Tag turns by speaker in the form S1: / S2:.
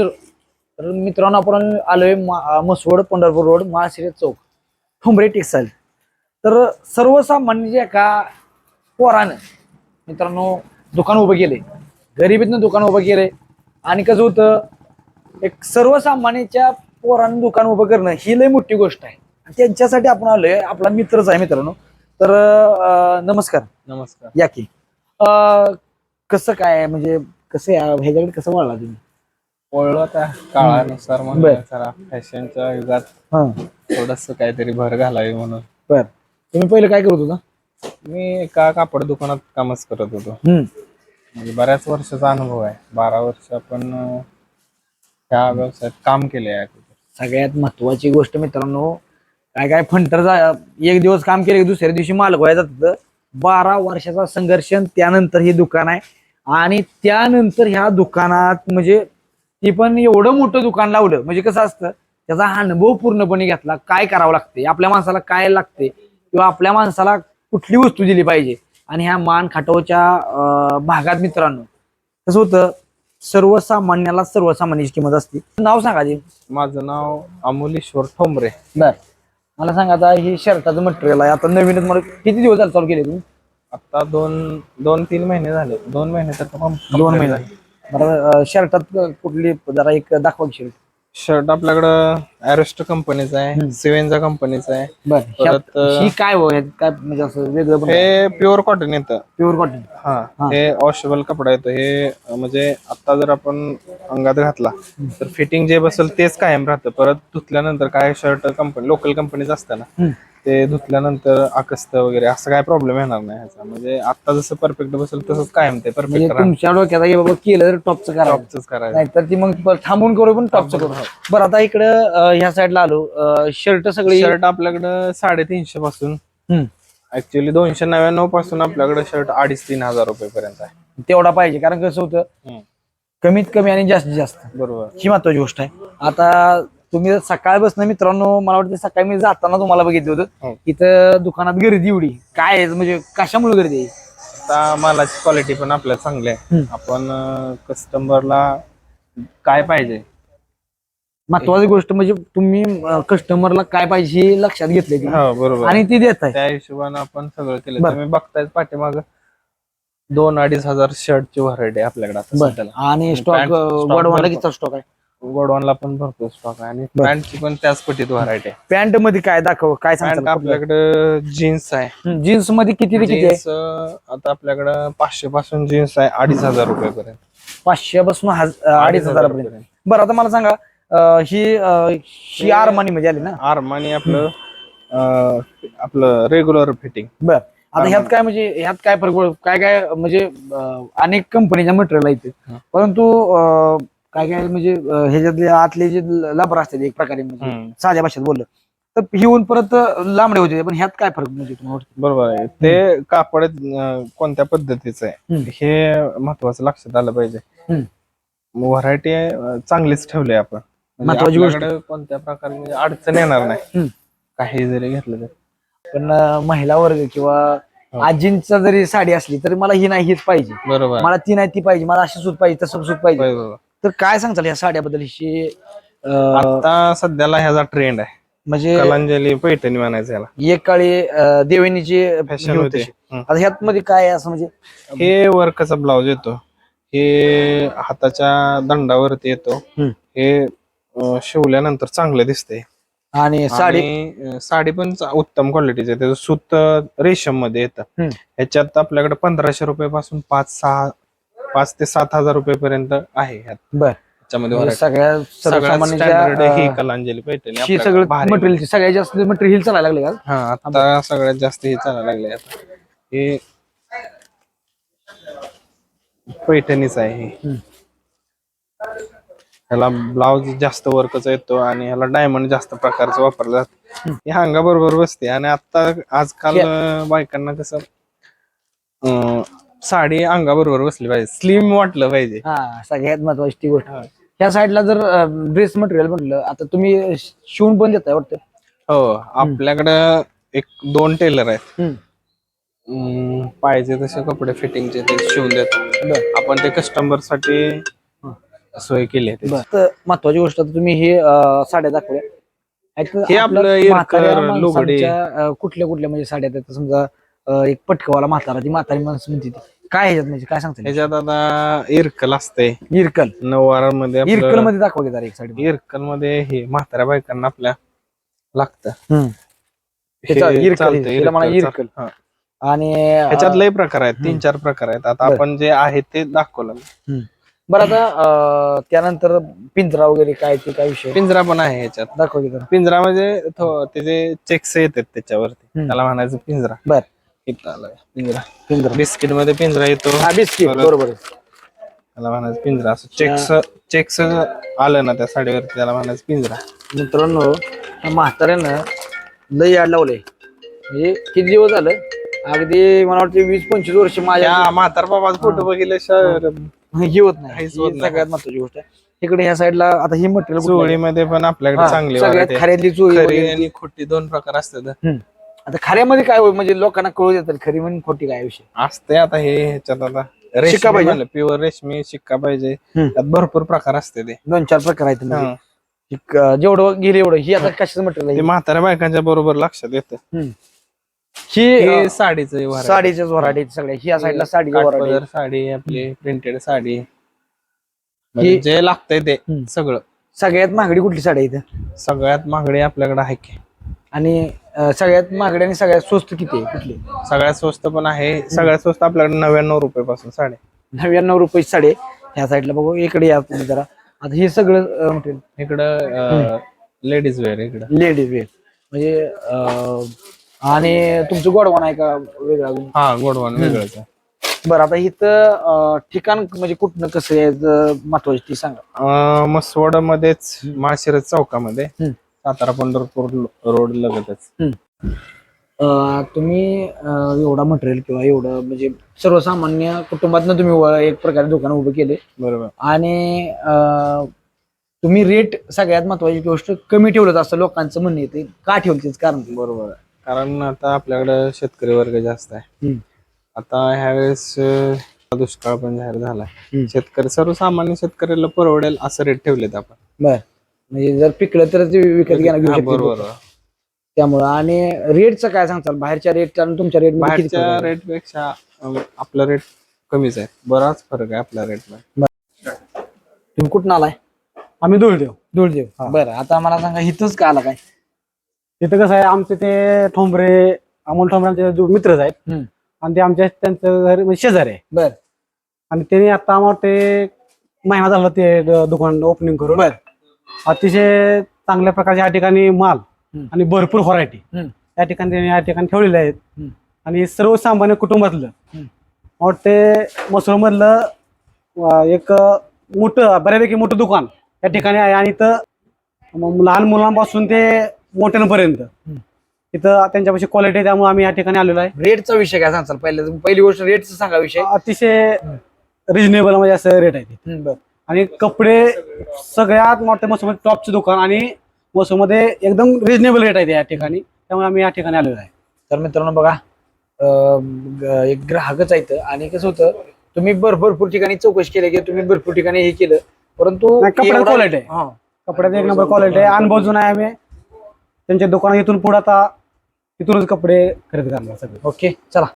S1: तर मित्रांनो आपण आलोय मसवड पंढरपूर रोड महाशिरे चौक. ठोंबरे टेक्सटाईल तर सर्वसामान्य जे एका पोरानं मित्रांनो दुकान उभं केलंय. गरिबीतनं दुकान उभं केलंय. आणि कसं होतं एक सर्वसामान्याच्या पोरानं दुकान उभं करणं ही लय मोठी गोष्ट आहे. त्यांच्यासाठी आपण आलोय आपला मित्रच आहे मित्रांनो. तर नमस्कार.
S2: नमस्कार.
S1: या की. अं, कसं काय म्हणजे कसं ह्याच्याकडे कसं वळला तुम्ही?
S2: वळलो आता काळानुसार
S1: बर.
S2: म्हणलं जरा फॅशनच्या युगात
S1: हा.
S2: थोडस काहीतरी भर घालावी म्हणून.
S1: बर. तुम्ही पहिलं काय करत होता?
S2: मी एका कापड दुकानात कामच करत होतो.
S1: हम्म.
S2: म्हणजे बऱ्याच वर्षाचा अनुभव आहे. बारा वर्ष आपण अं, ह्या व्यवसायात काम केले आहे
S1: सगळ्यात महत्वाची गोष्ट मित्रांनो काय काय फंटर जा एक दिवस काम केलं की दुसऱ्या दिवशी मालक व्हायचं जातं बारा वर्षाचा संघर्ष आणि त्यानंतर हे दुकान आहे. आणि त्यानंतर ह्या दुकानात म्हणजे ती पण एवढं मोठं दुकान लावलं म्हणजे कसं असतं त्याचा अनुभव पूर्णपणे घेतला काय करावं लागते आपल्या माणसाला काय लागते किंवा आपल्या माणसाला कुठली वस्तू दिली पाहिजे. आणि ह्या मान खाटोच्या अं, भागात मित्रांनो कसं होतं सर्वसामान्याला सर्वसामान्याची किंमत असते. नाव सांगा
S2: माझं नाव अमोलेश्वर ठोंबरे.
S1: बर. मला सांगा आता ही शर्टाचं मटेरियल आहे आता नवीनच मला किती दिवस झाले चालू केले तुम्ही?
S2: आता दोन दोन तीन महिने झाले. दोन महिने तर
S1: दोन. महिने. बरं शर्टात कुठली जरा एक दाखवा की शर्ट
S2: आपल्याकडं अरेस्ट कंपनीचा आहे सिवेंजा कंपनीचा आहे. परत,
S1: ही काय हो ह्यात काय म्हणजे असं वेगळं पण
S2: हे प्युअर कॉटन येतं.
S1: प्युअर कॉटन
S2: हा हे. वॉशेबल कपडा येतो. हे म्हणजे आता जर आपण अंगात घातला तर फिटिंग जे बसेल तेच कायम राहतं. परत धुतल्यानंतर काय शर्ट कंपनी लोकल कंपनीच असतं ना ते धुतल्यानंतर आकस्त वगैरे असं काय प्रॉब्लेम येणार नाही ह्याचा. म्हणजे आता जसं परफेक्ट बसेल तसंच कायम ते
S1: म्हणजे
S2: परफेक्ट राहणार.
S1: तुमच्या डोक्यात आहे की बाबा केलं तर टॉपचं करावं
S2: टॉपच करायचं.
S1: नाहीतर ती मग थांबून करू पण टॉपचं करू. बरं आता इकडं अं, ह्या साईडला आलो. शर्ट सगळी
S2: शर्ट आपल्याकडं साडेतीनशे पासून.
S1: हम्म.
S2: ऍक्च्युली दोनशे नव्याण्णवपासून आपल्याकडे शर्ट अडीच तीन हजार रुपये पर्यंत आहे.
S1: तेवढा पाहिजे कारण कसं होतं
S2: हम्म.
S1: कमीत कमी आणि जास्तीत जास्त.
S2: बरोबर.
S1: ही महत्वाची गोष्ट आहे. आता तुम्ही सकाळपासून मित्रांनो मला वाटतं सकाळी मी जाताना तुम्हाला बघितलं
S2: हो.
S1: होतं इथं दुकानात गर्दी एवढी काय आहे? म्हणजे कशामुळे गर्दी आहे
S2: आता मालाची क्वालिटी पण आपल्याला चांगली आहे
S1: हम्म.
S2: आपण कस्टमरला काय पाहिजे
S1: महत्वाची गोष्ट म्हणजे तुम्ही कस्टमरला काय पाहिजे हे लक्षात घेतले
S2: हो बरोबर
S1: आणि ती देत आहे
S2: त्या हिशोबाने आपण सगळं केलं
S1: बरं.
S2: तुम्ही बघताय पाठीमाग दोन अडीच हजार शर्टची व्हरायटी आपल्याकडे आता
S1: बरं.
S2: सध्याला
S1: आणि स्टॉक
S2: pant- stock
S1: गोडवाला
S2: भरपूर.
S1: किती स्टॉक आहे
S2: गोडवानला पण भरपूर स्टॉक आहे. आणि
S1: बरं.
S2: पॅन्टची पण त्याच पटीत व्हरायटी आहे.
S1: पॅन्टमध्ये काय दाखव काय
S2: पॅन्ट
S1: सांगता
S2: आपल्याकडे जीन्स आहे.
S1: जीन्समध्ये किती ते किती आहे?
S2: जीन्स आता आपल्याकडे पाचशे पासून जीन्स आहे अडीच हजार रुपये पर्यंत
S1: पाचशे पासून अडीच हजारापर्यंत. बरं आता मला सांगा अं, ही अं, ही आरमानी मध्ये आली ना?
S2: आरमानी आपलं अं, आपलं रेग्युलर फिटिंग
S1: बर. आता ह्यात काय म्हणजे ह्यात काय फरक पड- काय काय म्हणजे अं, अनेक कंपनीच्या मटेरियल आहेत. परंतु अं, काय काय म्हणजे अं, ह्याच्यातले आतले जे लबर असतात एक प्रकारे म्हणजे साध्या भाषेत बोललं तर ही होऊन परत लांबडे होते पण ह्यात काय फरक म्हणजे तुम्हाला वाटतं?
S2: बरोबर आहे ते कापड अं, कोणत्या पद्धतीचं आहे
S1: हम्म.
S2: हे महत्वाचं लक्षात आलं पाहिजे
S1: हम्म.
S2: व्हरायटी चांगलीच ठेवली आहे आपण म्हणजे
S1: महत्वाची गोष्ट.
S2: आपल्याकडे कोणत्या प्रकारे म्हणजे अडचण येणार नाही. काही जरी घेतलं तर
S1: पण अं, महिला वर्ग किंवा
S2: हो.
S1: आजींचा जरी साडी असली तरी मला ही नाही हीच पाहिजे
S2: बरोबर
S1: मला ती नाही ती पाहिजे मला अशी सूट पाहिजे तसं सूट पाहिजे
S2: बरोबर.
S1: तर काय सांगताल या साड्याबद्दल? ही
S2: आता सध्याला ह्याचा ट्रेंड आहे.
S1: म्हणजे
S2: कलांजली पैठणी म्हणायचं याला.
S1: एक काळी अं, देवणीची
S2: फॅशन
S1: ही
S2: होते.
S1: आता ह्यात मध्ये काय आहे असं म्हणजे?
S2: हे वर्कचा ब्लाउज येतो. हे हाताच्या दंडावरती येतो. हे. शिवल्यानंतर चांगलं दिसते
S1: आणि साडी?
S2: साडी पण उत्तम क्वालिटीचे त्याचं सूत रेशममध्ये येतं. ह्याच्यात आपल्याकडे पंधराशे रुपये पासून पाच सहा पाच ते सात हजार रुपये पर्यंत आहे ह्यात.
S1: बर.
S2: त्याच्यामध्ये
S1: म्हणजे
S2: variety.
S1: सगळ्या
S2: सगळ्यात standard ही
S1: सर्वसामान्यांच्या
S2: कलांजली पैठणी आपल्याकडे
S1: सगळं
S2: भारी
S1: मटेरियल सगळ्यात जास्त मटेरियल चालायला लागले का?
S2: हा आता सगळ्यात जास्त हे चालायला लागले आता. हे पैठणीच आहे हे. ह्याला ब्लाउज जास्त वर्कचा येतो आणि ह्याला डायमंड जास्त प्रकारचं वापरलं जातं. हे हांगा बरोबर बसते आणि आता आजकाल अं, बायकांना कसं अं, साडी अंगाबरोबर बसली पाहिजे. स्लिम वाटलं पाहिजे.
S1: हा सगळ्यात महत्वाची ती गोष्ट. ह्या साईडला जर ड्रेस मटेरियल म्हटलं आता तुम्ही शिवून पण देताय वाटतं?
S2: हो आपल्याकडं एक दोन टेलर आहेत. अं, पाहिजे तसे कपडे फिटिंगचे ते शिवून देतात.
S1: बर.
S2: आपण ते कस्टमरसाठी सोय केली आहे त्याची.
S1: तर महत्वाची गोष्ट आता तुम्ही हे अं, साड्या दाखवल्या. ह्यात
S2: हे आपलं
S1: आपल्या
S2: इरकर,
S1: म्हाताऱ्या
S2: लुगडे.
S1: माणसांच्या, अं, कुठल्या कुठल्या म्हणजे साड्या आहेत? आता समजा अं, एक पटकवाला म्हातारा ती म्हातारी माणसं म्हणते ती. काय ह्याच्यात म्हणजे काय सांगता?
S2: ह्याच्यात आता इरकल असते.
S1: इरकल. नऊवारमध्ये इरकलमध्ये दाखवा की जरा एक साडी
S2: इरकलमध्ये हे म्हाताऱ्या बायकांना आपल्या लागतं. हे
S1: इरकल,
S2: चालतं,
S1: त्याला म्हणा
S2: इरकल
S1: इरकल.
S2: चालतं. हा.
S1: आणि
S2: ह्याच्यात
S1: अं,
S2: लय प्रकार आहेत तीन चार प्रकार आहेत. आता
S1: बरं.
S2: आपण जे आहे ते दाखवलं.
S1: बरं आता अं, त्यानंतर पिंजरा वगैरे काय ते काय विषय?
S2: पिंजरा पण आहे ह्याच्यात.
S1: दाखवा की जरा.
S2: पिंजरा म्हणजे थो- त्याचे चेक्स येतात त्याच्यावरती.
S1: हम्म.
S2: त्याला म्हणायचं पिंजरा.
S1: बर.
S2: इथं आलाय. पिंजरा.
S1: पिंजरा.
S2: बिस्किटमध्ये पिंजरा येतो.
S1: हा बिस्किट.
S2: परत-
S1: बरोबर आहे.
S2: त्याला म्हणायचं पिंजरा. असं चेक्स चेक्स आलं ना त्या साडीवरती त्याला म्हणायचं पिंजरा.
S1: मित्रांनो म्हाताऱ्यानं लय याड लावलंय म्हणजे किती दिवस झालं? अगदी मला वाटतं वीस पंचवीस वर्ष माझ्या
S2: त्या म्हातार बाबाचा फोटो बघितल्याशिवाय
S1: हे. होत नाही.
S2: काहीच होत
S1: ही
S2: नाही.
S1: सगळ्यात महत्वाची गोष्ट आहे. इकडे ह्या साईडला आता ही मटेरियल
S2: चोळीमध्ये पण आपल्याकडे चांगली
S1: सगळ्यात
S2: variety आहे.
S1: खऱ्यातली चोळी
S2: खरी
S1: वगैरे.
S2: आणि खोटी दोन प्रकार असतात.
S1: हम्म. आता खऱ्यामध्ये काय होय म्हणजे लोकांना कळू देतात खरी म्हणून खोटी काय विषय?
S2: असते आता हे ह्याच्यात आता.
S1: शिक्का पाहिजे?
S2: प्युअर रेशमी शिक्का पाहिजे.
S1: हम्म.
S2: त्यात भरपूर प्रकार असते ते.
S1: दोन चार प्रकार आहेत म्हणजे.
S2: हा.
S1: जेवढं गेले एवढं. ही आता कशाचं
S2: ते
S1: आहे?
S2: म्हाताऱ्या बायकांच्या बरोबर लक्षात येतं.
S1: ही
S2: हे साडीचं variety.
S1: साडीच्याच व्हरायटी सगळ्या ही साईडला
S2: काठपदर
S1: व्हरायटी
S2: साडी आपली प्रिंटेड साडी. म्हणजे जे लागतंय ते
S1: हम्म.
S2: सगळं.
S1: सगळ्यात महागडी कुठली साडी आहे इथं?
S2: सगळ्यात महागडी आपल्याकडे आहे की.
S1: आणि अं, सगळ्यात महागडी आणि सगळ्यात स्वस्त किती आहे? कुठली?
S2: सगळ्यात स्वस्त पण आहे. सगळ्यात स्वस्त आपल्याकडे नव्याण्णव रुपये पासून साडे.
S1: नव्याण्णव रुपये साडी. ह्या साईडला बघू. इकडे या तुम्ही जरा. आता हे सगळं मटेरियल
S2: इकडं लेडीज वेअर इकडं.
S1: लेडीज वेअर म्हणजे अं, आणि तुमचं गोडवान आहे का वेगळा अजून?
S2: हा गोडवान वेगळंच आहे.
S1: बरं आता इथं अं, ठिकाण म्हणजे कुठनं कसं आहे महत्वाची ती सांगा.
S2: मसवड मध्येच माळशिरस चौकामध्ये.
S1: हम्म.
S2: सातारा पंढरपूर रोड लगतच.
S1: अं, तुम्ही अं, एवढा मटेरियल किंवा एवढं म्हणजे सर्वसामान्य कुटुंबातनं तुम्ही व- एक प्रकारे दुकान उभं केले.
S2: बरोबर.
S1: आणि अं, तुम्ही रेट सगळ्यात महत्वाची गोष्ट कमी ठेवलं असं लोकांचं म्हणणं येते का ठेवलं तेच कारण.
S2: बरोबर. आहे कारण आता आपल्याकडे शेतकरी वर्ग जास्त आहे.
S1: हम्म.
S2: आता ह्यावेळेस अं, दुष्काळ पण जाहीर झालाय.
S1: हम्म.
S2: शेतकरी सर्वसामान्य शेतकऱ्याला परवडेल असं रेट ठेवलेत आपण.
S1: बर. म्हणजे जर पिकलं तर ते विकत घ्यायला घेऊ
S2: हा,
S1: शकते
S2: बरोबर
S1: त्यामुळं आणि रेटचं काय सांगताल? बाहेरच्या रेट आणि तुमच्या रेट
S2: बाहेरच्या रेटपेक्षा अं, आपला रेट कमीच आहे. बराच फरक आहे आपल्या रेटमध्ये
S1: तुम्ही कुठून आलाय?
S3: आम्ही धुळदेव.
S1: धुळदेव बरं आता मला सांगा इथंच का आला काय?
S3: तिथं कसं आहे आमचे ते ठोंबरे अमोल ठोंबरे आमचे जो मित्रच आहेत
S1: हम्म.
S3: आणि ते आमच्या त्यांचं घर म्हणजे शेजारी आहे.
S1: बर.
S3: आणि त्यांनी आता आम्हाला ते महिना झाला ते द- दुकान ओपनिंग करून.
S1: बर.
S3: अतिशय चांगल्या प्रकारचे या ठिकाणी माल. आणि भरपूर व्हरायटी. या ठिकाणी त्यांनी या ठिकाणी ठेवलेले आहेत. आणि सर्वसामान्य कुटुंबातलं. वाटते अं, एक मोठं बऱ्यापैकी मोठं दुकान या ठिकाणी आहे. आणि इथं लहान मुलांपासून ते मोठ्यांपर्यंत. इथं त्यांच्यापाशी क्वालिटी आहे त्यामुळे आम्ही या ठिकाणी आलेलो आहे.
S1: रेटचा विषय काय सांगताल पहिले पहिली गोष्ट रेटचा सांगा विषय.
S3: अतिशय रिजनेबल म्हणजे असं रेट आहे आणि कपडे सगळ्यात मोठ्या मसूमध्ये टॉपचे दुकान आणि मसूमध्ये एकदम रिजनेबल रेट आहे या ठिकाणी. त्यामुळे आम्ही या ठिकाणी आलेलो आहे.
S1: तर मित्रांनो बघा अं, एक ग्राहकच आहे इथं आणि कसं होतं तुम्ही भर भरपूर ठिकाणी चौकशी केली की तुम्ही भरपूर ठिकाणी हे केलं परंतु
S3: नाही,
S1: एवढा-
S3: quality आहे.
S1: हा.
S3: कपड्यात एक नंबर क्वालिटी आहे. अनुभव जुना आहे आम्ही. त्यांच्या दुकानात इथून पुढे आता इथूनच कपडे खरेदी करणार सगळे.
S1: ओके चला.